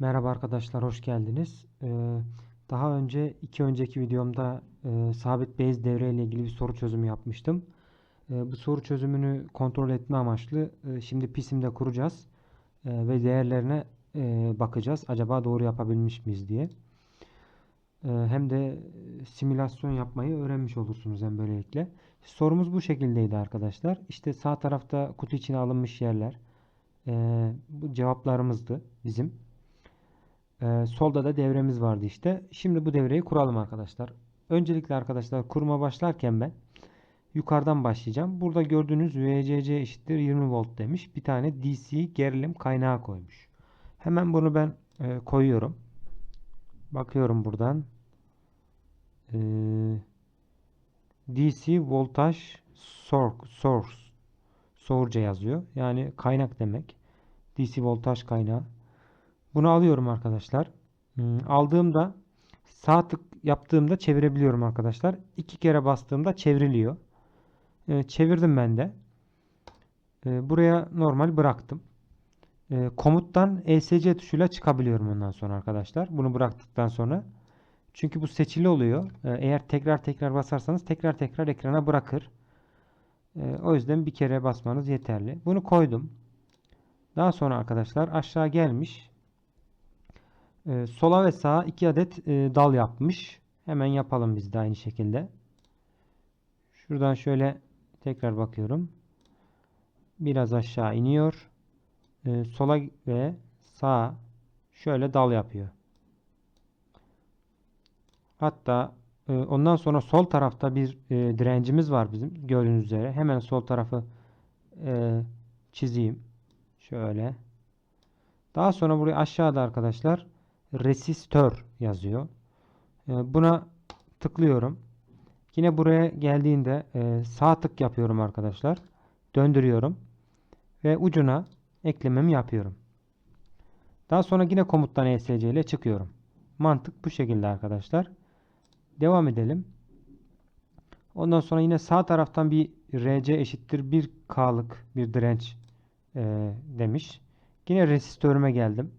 Merhaba arkadaşlar, hoş geldiniz. Ee, daha önce iki önceki videomda e, sabit base devre ile ilgili bir soru çözümü yapmıştım. E, bu soru çözümünü kontrol etme amaçlı e, şimdi PIS'imde kuracağız E, ve değerlerine e, bakacağız. Acaba doğru yapabilmiş miyiz diye. E, hem de simülasyon yapmayı öğrenmiş olursunuz hem böylelikle. Sorumuz bu şekildeydi arkadaşlar. İşte sağ tarafta kutu içine alınmış yerler. E, bu cevaplarımızdı bizim. Ee, solda da devremiz vardı işte. Şimdi bu devreyi kuralım arkadaşlar. Öncelikle arkadaşlar kurma başlarken ben yukarıdan başlayacağım. Burada gördüğünüz VCC eşittir 20 volt demiş. Bir tane DC gerilim kaynağı koymuş. Hemen bunu ben e, koyuyorum. Bakıyorum buradan. Ee, DC voltaj source source yazıyor. Yani kaynak demek. DC voltaj kaynağı. Bunu alıyorum arkadaşlar. Hmm, aldığımda sağ tık yaptığımda çevirebiliyorum arkadaşlar. İki kere bastığımda çevriliyor. Ee, çevirdim ben de. Ee, buraya normal bıraktım. Ee, komuttan ESC tuşuyla çıkabiliyorum ondan sonra arkadaşlar. Bunu bıraktıktan sonra. Çünkü bu seçili oluyor. Eğer tekrar tekrar basarsanız tekrar tekrar ekrana bırakır. O yüzden bir kere basmanız yeterli. Bunu koydum. Daha sonra arkadaşlar aşağı gelmiş. Ee, sola ve sağa iki adet e, dal yapmış. Hemen yapalım biz de aynı şekilde. Şuradan şöyle tekrar bakıyorum. Biraz aşağı iniyor. Ee, sola ve sağa şöyle dal yapıyor. Hatta e, ondan sonra sol tarafta bir e, direncimiz var bizim gördüğünüz üzere. Hemen sol tarafı e, çizeyim. Şöyle. Daha sonra buraya aşağıda arkadaşlar resistör yazıyor. Ee, buna tıklıyorum. Yine buraya geldiğinde e, sağ tık yapıyorum arkadaşlar. Döndürüyorum. Ve ucuna eklememi yapıyorum. Daha sonra yine komuttan ESC ile çıkıyorum. Mantık bu şekilde arkadaşlar. Devam edelim. Ondan sonra yine sağ taraftan bir RC eşittir 1K'lık bir direnç e, demiş. Yine resistörüme geldim.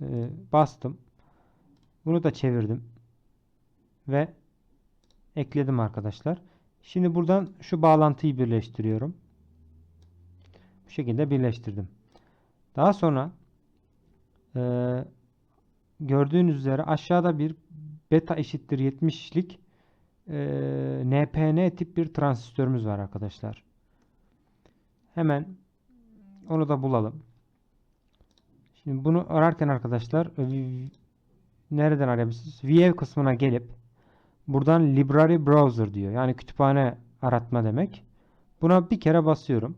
E, bastım. Bunu da çevirdim. Ve ekledim arkadaşlar. Şimdi buradan şu bağlantıyı birleştiriyorum. Bu şekilde birleştirdim. Daha sonra e, gördüğünüz üzere aşağıda bir beta eşittir 70'lik e, NPN tip bir transistörümüz var arkadaşlar. Hemen onu da bulalım. Şimdi bunu ararken arkadaşlar nereden arayabilirsiniz? VF kısmına gelip buradan Library Browser diyor. Yani kütüphane aratma demek. Buna bir kere basıyorum.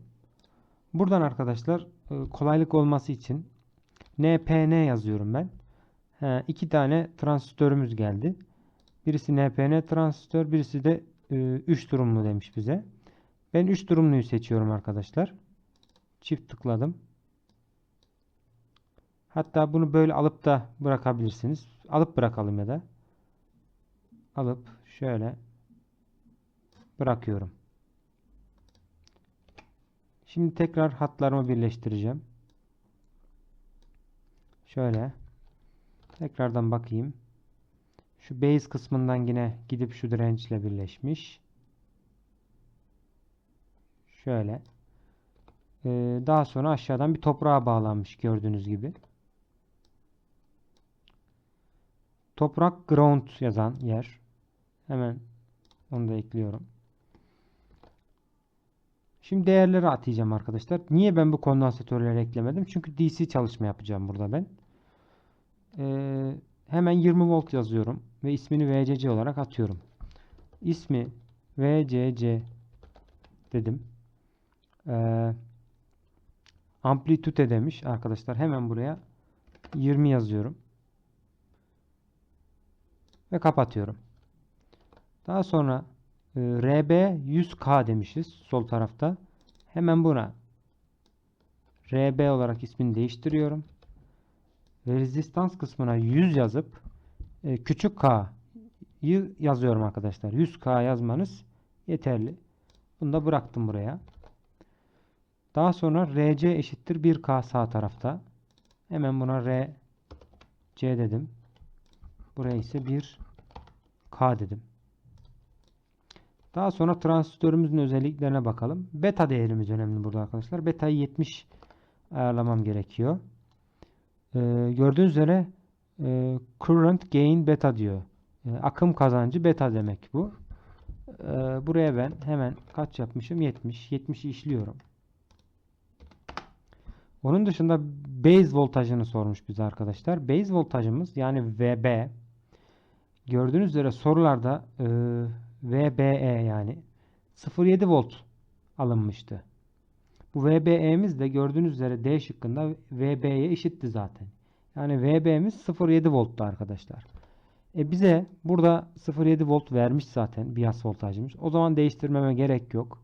Buradan arkadaşlar e, kolaylık olması için NPN yazıyorum ben. He, iki tane transistörümüz geldi. Birisi NPN transistör, birisi de 3 e, durumlu demiş bize. Ben 3 durumluyu seçiyorum arkadaşlar. Çift tıkladım. Hatta bunu böyle alıp da bırakabilirsiniz. Alıp bırakalım ya da. Alıp şöyle bırakıyorum. Şimdi tekrar hatlarımı birleştireceğim. Şöyle. Tekrardan bakayım. Şu base kısmından yine gidip şu dirençle birleşmiş. Şöyle. Ee, daha sonra aşağıdan bir toprağa bağlanmış gördüğünüz gibi. Toprak ground yazan yer. Hemen onu da ekliyorum. Şimdi değerleri atayacağım arkadaşlar. Niye ben bu kondansatörleri eklemedim? Çünkü DC çalışma yapacağım burada ben. Ee, hemen 20 volt yazıyorum. Ve ismini VCC olarak atıyorum. İsmi VCC dedim. Ee, amplitüte demiş arkadaşlar. Hemen buraya 20 yazıyorum ve kapatıyorum. Daha sonra e, RB 100K demişiz sol tarafta. Hemen buna RB olarak ismini değiştiriyorum. Ve rezistans kısmına 100 yazıp e, küçük k'yı yazıyorum arkadaşlar. 100k yazmanız yeterli. Bunu da bıraktım buraya. Daha sonra RC eşittir 1k sağ tarafta. Hemen buna R C dedim. Buraya ise bir K dedim. Daha sonra transistörümüzün özelliklerine bakalım. Beta değerimiz önemli burada arkadaşlar. Beta'yı 70 ayarlamam gerekiyor. Ee, gördüğünüz üzere e, current gain beta diyor. E, akım kazancı beta demek bu. E, buraya ben hemen kaç yapmışım? 70. 70'i işliyorum. Onun dışında base voltajını sormuş bize arkadaşlar. Base voltajımız yani VB gördüğünüz üzere sorularda e, VBE yani 0.7 volt alınmıştı. Bu VBE'miz de gördüğünüz üzere D şıkkında VB'ye eşitti zaten. Yani VB'miz 0.7 volttu arkadaşlar. E bize burada 0.7 volt vermiş zaten bias voltajımız. O zaman değiştirmeme gerek yok.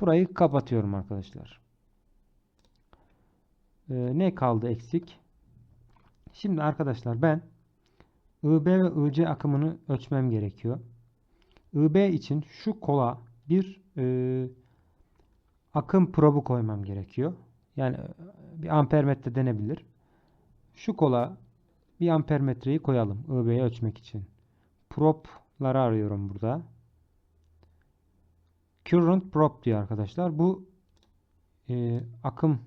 Burayı kapatıyorum arkadaşlar. Ee, ne kaldı eksik? Şimdi arkadaşlar ben IB ve IC akımını ölçmem gerekiyor. IB için şu kola bir e, akım probu koymam gerekiyor. Yani e, bir ampermetre denebilir. Şu kola bir ampermetreyi koyalım IB'yi ölçmek için. Probları arıyorum burada. Current probe diyor arkadaşlar. Bu e, akım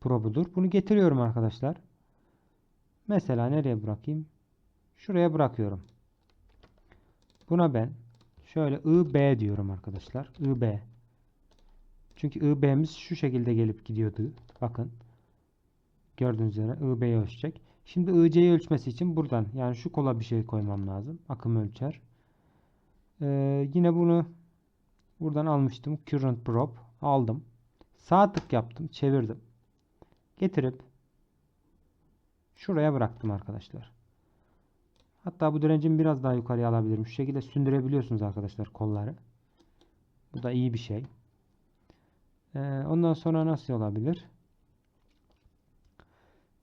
probudur. Bunu getiriyorum arkadaşlar. Mesela nereye bırakayım? Şuraya bırakıyorum. Buna ben şöyle IB diyorum arkadaşlar. IB. Çünkü IB'miz şu şekilde gelip gidiyordu. Bakın. Gördüğünüz üzere IB'yi ölçecek. Şimdi IC'yi ölçmesi için buradan yani şu kola bir şey koymam lazım. Akım ölçer. Ee, yine bunu buradan almıştım. Current probe. Aldım. Sağ tık yaptım. Çevirdim. Getirip şuraya bıraktım arkadaşlar. Hatta bu direncimi biraz daha yukarıya alabilirim. Şu şekilde sündürebiliyorsunuz arkadaşlar kolları. Bu da iyi bir şey. Ee, ondan sonra nasıl olabilir?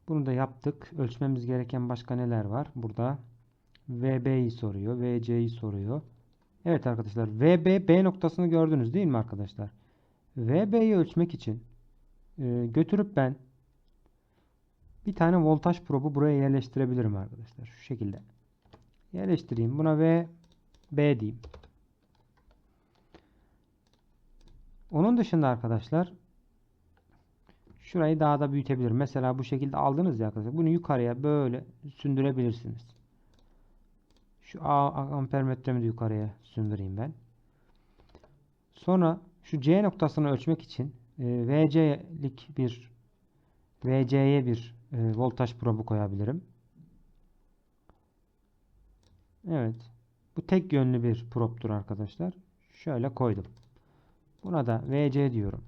Bunu da yaptık. Ölçmemiz gereken başka neler var? Burada VB'yi soruyor. VC'yi soruyor. Evet arkadaşlar. VB B noktasını gördünüz değil mi arkadaşlar? VB'yi ölçmek için e, götürüp ben bir tane voltaj probu buraya yerleştirebilirim arkadaşlar. Şu şekilde. Yerleştireyim. Buna V B diyeyim. Onun dışında arkadaşlar şurayı daha da büyütebilirim. Mesela bu şekilde aldınız ya arkadaşlar. Bunu yukarıya böyle sündürebilirsiniz. Şu A ampermetremi de yukarıya sündüreyim ben. Sonra şu C noktasını ölçmek için e, VC'lik bir VC'ye bir e, voltaj probu koyabilirim. Evet. Bu tek yönlü bir proptur arkadaşlar. Şöyle koydum. Buna da VC diyorum.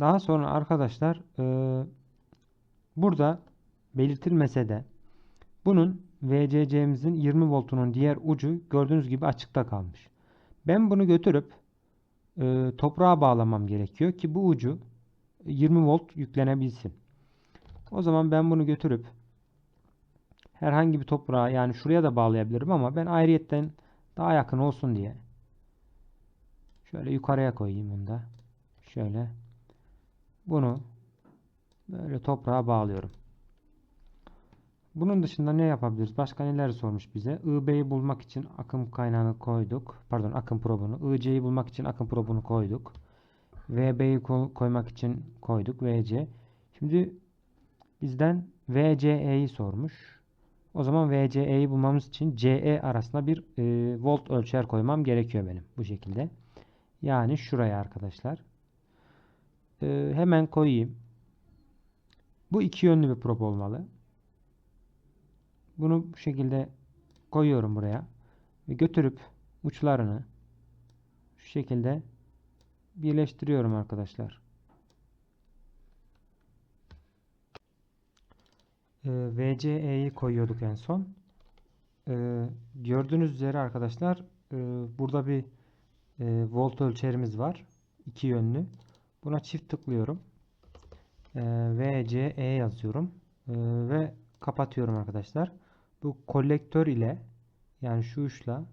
Daha sonra arkadaşlar e, burada belirtilmese de bunun VCC'mizin 20 voltunun diğer ucu gördüğünüz gibi açıkta kalmış. Ben bunu götürüp e, toprağa bağlamam gerekiyor ki bu ucu 20 volt yüklenebilsin. O zaman ben bunu götürüp herhangi bir toprağa yani şuraya da bağlayabilirim ama ben ayrıyetten daha yakın olsun diye şöyle yukarıya koyayım bunu da. Şöyle bunu böyle toprağa bağlıyorum. Bunun dışında ne yapabiliriz? Başka neler sormuş bize? IB'yi bulmak için akım kaynağını koyduk. Pardon akım probunu. IC'yi bulmak için akım probunu koyduk. VB'yi koymak için koyduk. VC. Şimdi bizden VCE'yi sormuş. O zaman VCE'yi bulmamız için CE arasında bir e, volt ölçer koymam gerekiyor benim. Bu şekilde. Yani şuraya arkadaşlar. E, hemen koyayım. Bu iki yönlü bir probe olmalı. Bunu bu şekilde koyuyorum buraya. Ve götürüp uçlarını şu şekilde birleştiriyorum arkadaşlar. Ee, VCE'yi koyuyorduk en son. Ee, gördüğünüz üzere arkadaşlar e, burada bir e, volt ölçerimiz var. iki yönlü. Buna çift tıklıyorum. Ee, VCE yazıyorum. Ve kapatıyorum arkadaşlar. Bu kolektör ile yani şu uçla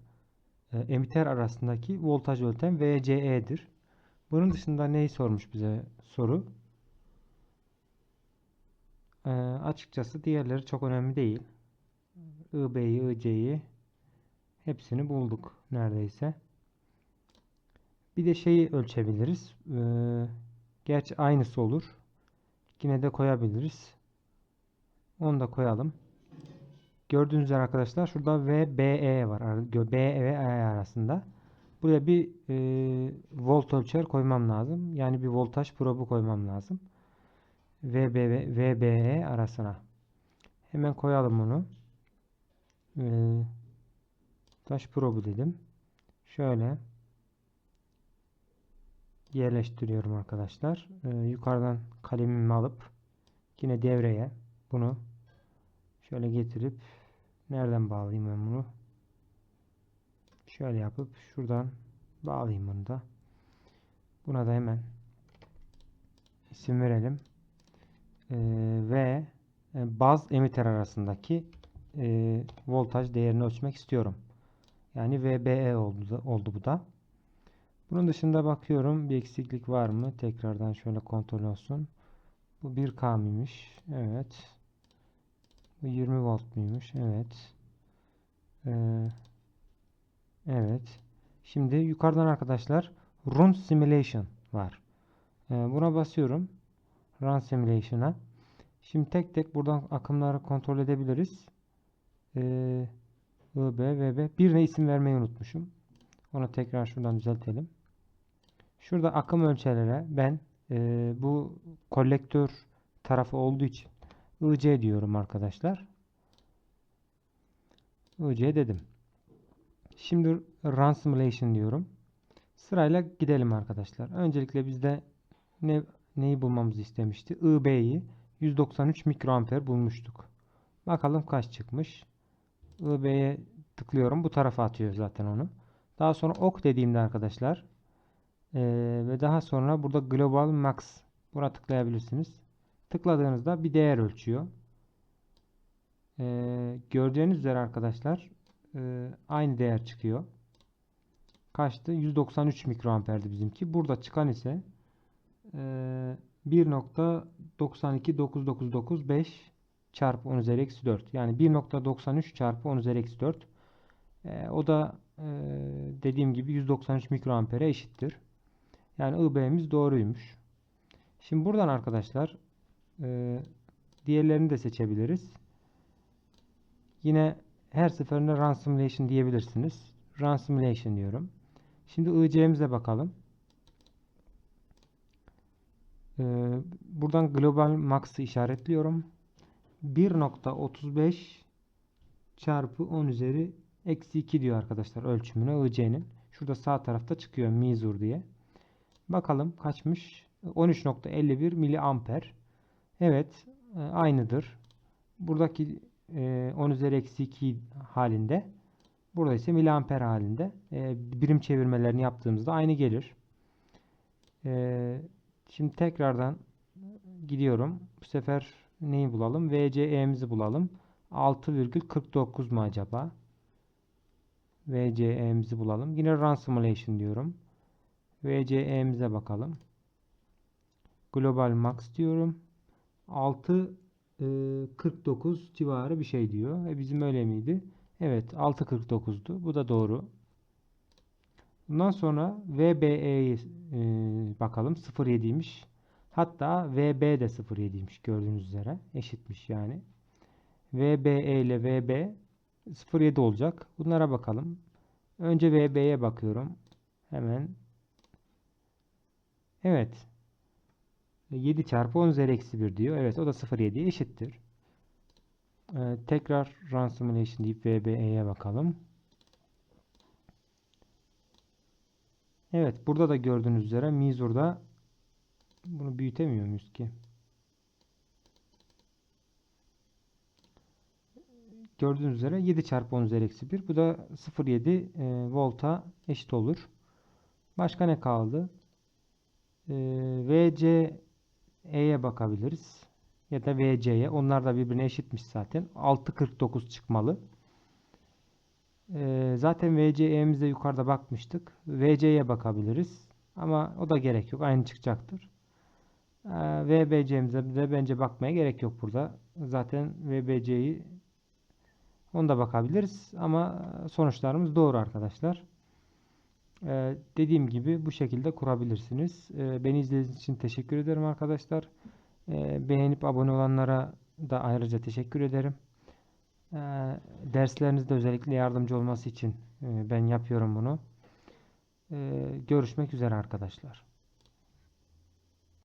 e, emiter arasındaki voltaj ölçen VCE'dir. Bunun dışında neyi sormuş bize soru? E, açıkçası diğerleri çok önemli değil. IB'yi, IC'yi hepsini bulduk neredeyse. Bir de şeyi ölçebiliriz. Ee, gerçi aynısı olur. Yine de koyabiliriz. Onu da koyalım. Gördüğünüz üzere arkadaşlar şurada V, BE var. Ar- gö- B ve E arasında. Buraya bir e, volt ölçer koymam lazım. Yani bir voltaj probu koymam lazım. VB ve VBE arasına. Hemen koyalım bunu. Ee, taş probu dedim. Şöyle yerleştiriyorum arkadaşlar. Ee, yukarıdan kalemimi alıp yine devreye bunu şöyle getirip nereden bağlayayım ben bunu? Şöyle yapıp şuradan bağlayayım bunu da. Buna da hemen isim verelim. Ee, ve e, baz emitter arasındaki e, voltaj değerini ölçmek istiyorum. Yani VBE oldu, oldu bu da. Bunun dışında bakıyorum bir eksiklik var mı? Tekrardan şöyle kontrol olsun. Bu 1K mıymış? Evet. Bu 20 volt muymuş? Evet. Ee, evet. Şimdi yukarıdan arkadaşlar Run Simulation var. Ee, buna basıyorum. Run Simulation'a. Şimdi tek tek buradan akımları kontrol edebiliriz. Ee, IB, VB. Birine isim vermeyi unutmuşum. Onu tekrar şuradan düzeltelim. Şurada akım ölçerlere ben e, bu kolektör tarafı olduğu için IC diyorum arkadaşlar. IC dedim. Şimdi Run Simulation diyorum. Sırayla gidelim arkadaşlar. Öncelikle bizde ne neyi bulmamızı istemişti? IB'yi 193 mikroamper bulmuştuk. Bakalım kaç çıkmış. IB'ye tıklıyorum. Bu tarafa atıyor zaten onu. Daha sonra ok dediğimde arkadaşlar ee, ve daha sonra burada Global Max buna tıklayabilirsiniz. Tıkladığınızda bir değer ölçüyor. Ee, gördüğünüz üzere arkadaşlar e, aynı değer çıkıyor. Kaçtı? 193 mikroamperdi bizimki. Burada çıkan ise e, 1.92995 çarpı 10 üzeri eksi 4. Yani 1.93 çarpı 10 üzeri eksi 4. E, o da e, dediğim gibi 193 mikroampere eşittir. Yani IB'miz doğruymuş. Şimdi buradan arkadaşlar e, diğerlerini de seçebiliriz. Yine her seferinde Run Simulation diyebilirsiniz. Run Simulation diyorum. Şimdi IC'mize bakalım. E, buradan Global Max'ı işaretliyorum. 1.35 çarpı 10 üzeri eksi 2 diyor arkadaşlar ölçümüne IC'nin. Şurada sağ tarafta çıkıyor Mizur diye. Bakalım kaçmış? 13.51 miliamper. Evet, e, aynıdır. Buradaki e, 10 üzeri eksi 2 halinde. Burada ise miliamper halinde. E, birim çevirmelerini yaptığımızda aynı gelir. E, şimdi tekrardan gidiyorum. Bu sefer neyi bulalım? VCE'mizi bulalım. 6,49 mu acaba? VCE'mizi bulalım. Yine Run Simulation diyorum. VCE'mize bakalım. Global Max diyorum. 6.49 civarı bir şey diyor. E bizim öyle miydi? Evet 6.49'du. Bu da doğru. Bundan sonra VBE'ye e, bakalım. 0.7'ymiş. Hatta VB de 0.7'ymiş gördüğünüz üzere. Eşitmiş yani. VBE ile VB 0.7 olacak. Bunlara bakalım. Önce VB'ye bakıyorum. Hemen Evet. 7 çarpı 10 üzeri eksi 1 diyor. Evet o da 0,7'ye eşittir. Ee, tekrar Run Simulation deyip VBE'ye bakalım. Evet burada da gördüğünüz üzere Mizur'da bunu büyütemiyor muyuz ki? Gördüğünüz üzere 7 çarpı 10 üzeri eksi 1. Bu da 0,7 e, volta eşit olur. Başka ne kaldı? Ee, VCE'ye bakabiliriz. Ya da VC'ye. Onlar da birbirine eşitmiş zaten. 6.49 çıkmalı. Ee, zaten VCE'mize yukarıda bakmıştık. VC'ye bakabiliriz. Ama o da gerek yok. Aynı çıkacaktır. Ee, VBC'mize de bence bakmaya gerek yok burada. Zaten VBC'yi onda bakabiliriz ama sonuçlarımız doğru arkadaşlar. Ee, dediğim gibi bu şekilde kurabilirsiniz. Beni izlediğiniz için teşekkür ederim arkadaşlar. Beğenip abone olanlara da ayrıca teşekkür ederim. Derslerinizde özellikle yardımcı olması için ben yapıyorum bunu. Görüşmek üzere arkadaşlar.